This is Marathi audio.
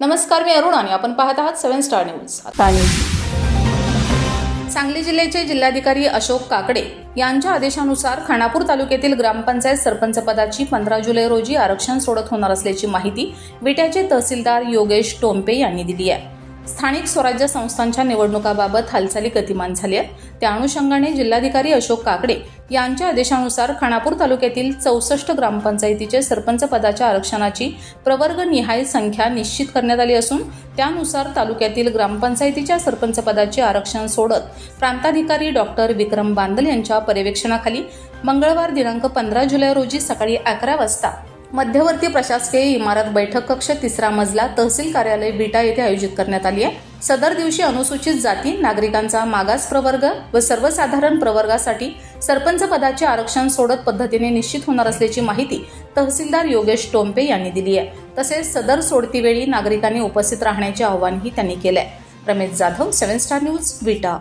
नमस्कार मी अरुण आणि आपण पाहत आहात सेव्हन स्टार न्यूज. सांगली जिल्ह्याचे जिल्हाधिकारी अशोक काकडे यांच्या आदेशानुसार खानापूर तालुक्यातील ग्रामपंचायत सरपंच पदाची पंधरा जुलै रोजी आरक्षण सोडत होणार असल्याची माहिती विट्याचे तहसीलदार योगेश टोंपे यांनी दिली आहे. स्थानिक स्वराज्य संस्थांच्या निवडणुकाबाबत हालचाली गतिमान झाली आहेत. त्या अनुषंगाने जिल्हाधिकारी अशोक काकडे यांच्या आदेशानुसार खानापूर तालुक्यातील चौसष्ट ग्रामपंचायतीचे सरपंच पदाच्या आरक्षणाची प्रवर्ग निहाय संख्या निश्चित करण्यात आली असून त्यानुसार तालुक्यातील ग्रामपंचायतीच्या सरपंच पदाचे आरक्षण सोडत प्रांताधिकारी डॉक्टर विक्रम बांदल यांच्या पर्यवेक्षणाखाली मंगळवार दिनांक पंधरा जुलै रोजी सकाळी अकरा वाजता मध्यवर्ती प्रशासकीय इमारत बैठक कक्ष तिसरा मजला तहसील कार्यालय बिटा येथे आयोजित करण्यात आली आहे. सदर दिवशी अनुसूचित जाती नागरिकांचा मागास प्रवर्ग व सर्वसाधारण प्रवर्गासाठी सरपंच पदाचे आरक्षण सोडत पद्धतीने निश्चित होणार असल्याची माहिती तहसीलदार योगेश टोंपे यांनी दिली आहे. तसेच सदर सोडतीवेळी नागरिकांनी उपस्थित राहण्याचे आवाहनही त्यांनी केले आहे Ramesh Jadhav seven star news Vita